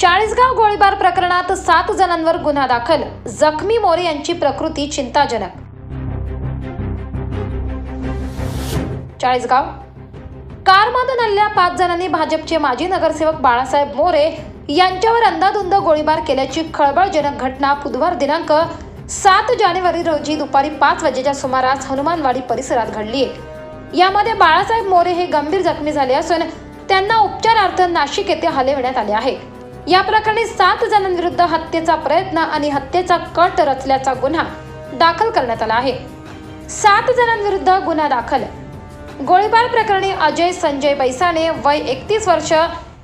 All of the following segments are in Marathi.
चाळीसगाव गोळीबार प्रकरणात सात जणांवर गुन्हा दाखल. जखमी मोरे यांची प्रकृती चिंताजनक. चाळीसगाव. कारमधून आलेल्या पाच जणांनी भाजपचे माजी नगरसेवक बाळासाहेब मोरे यांच्यावर अंदाधुंद गोळीबार केल्याची खळबळजनक घटना बुधवार दिनांक सात जानेवारी रोजी दुपारी पाच वाजेच्या सुमारास हनुमानवाडी परिसरात घडली आहे यामध्ये बाळासाहेब मोरे हे गंभीर जखमी झाले असून त्यांना उपचारार्थ नाशिक येथे हलविण्यात आले आहे. या प्रकरणी सात जणांविरुद्ध हत्येचा प्रयत्न आणि हत्येचा कट रचल्याचा गुन्हा दाखल करण्यात आला आहे. सात जणांविरुद्ध गुन्हा दाखल. गोळीबार प्रकरणी अजय संजय बैसाने वय एकतीस वर्ष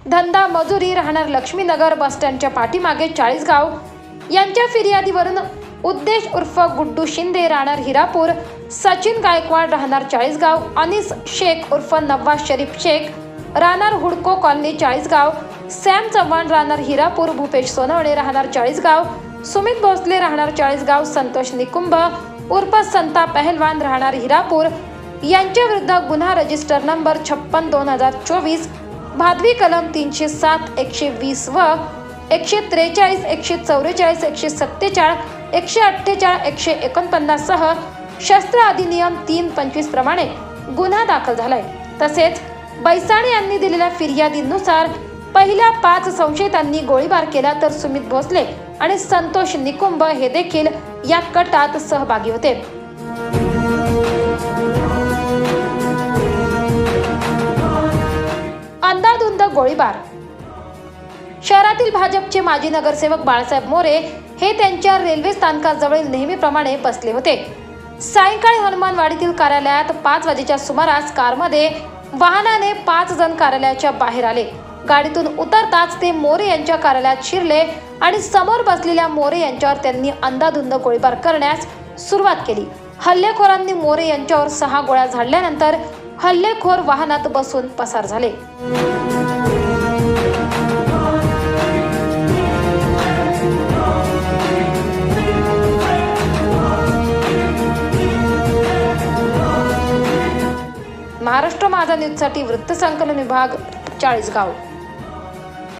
धंदा मजुरी राहणार लक्ष्मीनगर बस स्टँडच्या पाठीमागे चाळीसगाव यांच्या फिर्यादीवरून उद्देश उर्फ गुड्डू शिंदे राहणार हिरापूर सचिन गायकवाड राहणार चाळीसगाव अनिस शेख उर्फ नवाज शरीफ शेख राहणार हुडको कॉलनी चाळीसगाव सॅम चव्हाण राहणार हिरापूर भूपेश सोनवणे राहणार चाळीसगाव सुमित भोसले राहणार चाळीसगाव संतोष निकुंभ उर्फ संता पहलवान राहणार हिरापूर यांच्या विरुद्ध गुन्हा रजिस्टर नंबर छप्पन दोन हजार चोवीस भादवी कलम तीनशे सात एकशे वीस व एकशे त्रेचाळीस एकशे चौवेचाळीस एकशे सत्तेचाळीस एकशे अठ्ठेचाळीस एकशे एकोणपन्नाससह शस्त्र अधिनियम तीन पंचवीस प्रमाणे गुन्हा दाखल झालाय. तसेच बैसाणे यांनी दिलेल्या फिर्यादीनुसार पहिल्या पाच संशयितांनी गोळीबार केला तर सुमित भोसले आणि संतोष निकुंभ हे देखील या कटात सहभागी होते. अंदाधुंद गोळीबार शहरातील भाजपचे माजी नगरसेवक बाळासाहेब मोरे हे त्यांच्या रेल्वे स्थानकाजवळील नेहमीप्रमाणे बसले होते. सायंकाळी हनुमानवाडीतील कार्यालयात पाच वाजेच्या सुमारास कारमध्ये वाहनाने पाच जण कार्यालयाच्या बाहेर आले. गाडीतून उतरताच ते मोरे यांच्या कार्यालयात शिरले आणि समोर बसलेल्या मोरे यांच्यावर त्यांनी अंदाधुंद गोळीबार करण्यास सुरुवात केली. हल्लेखोरांनी मोरे यांच्यावर सहा गोळ्या झाडल्यानंतर हल्लेखोर वाहनात बसून पसार झाले. महाराष्ट्र माझा न्यूजसाठी वृत्तसंकलन विभाग चाळीसगाव.